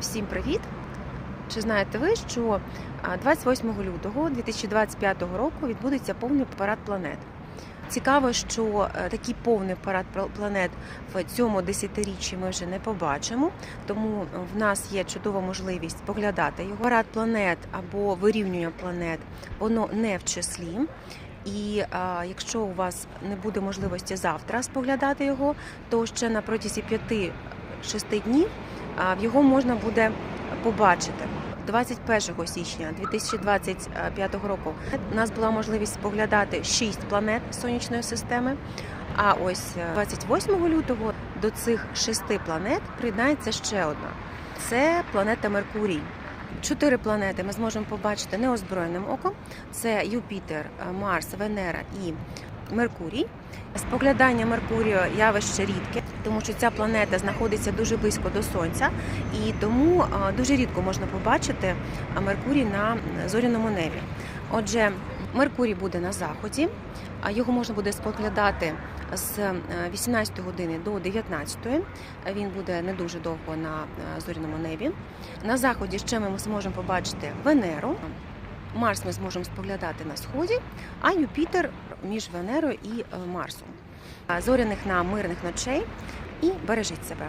Всім привіт! Чи знаєте ви, що 28 лютого 2025 року відбудеться повний парад планет? Цікаво, що е, такий повний парад планет в цьому десятиріччі ми вже не побачимо, тому в нас є чудова можливість поглядати його. Парад планет або вирівнювання планет, воно не в числі. І а, якщо у вас не буде можливості завтра споглядати його, то ще на протязі 5-6 днів його можна буде побачити. 21 січня 2025 року у нас була можливість споглядати 6 планет сонячної системи. А ось е, 28 лютого до цих шести планет приєднається ще одна. Це планета Меркурій. Чотири планети ми зможемо побачити неозброєним оком: це Юпітер, е, Марс, Венера і Меркурій. Споглядання Меркурію явище рідке, тому що ця планета знаходиться дуже близько до Сонця, і тому е, дуже рідко можна побачити е, Меркурій на зоряному небі. Отже, Меркурій буде на заході, а його можна буде споглядати з е, 18 години до 19. Він буде не дуже довго на е, зоряному небі. На заході ще ми зможемо побачити Венеру. Марс ми зможемо споглядати на сході, а Юпітер між Венерою і е, Марсом. Зоряних нам мирних ночей і бережіть себе.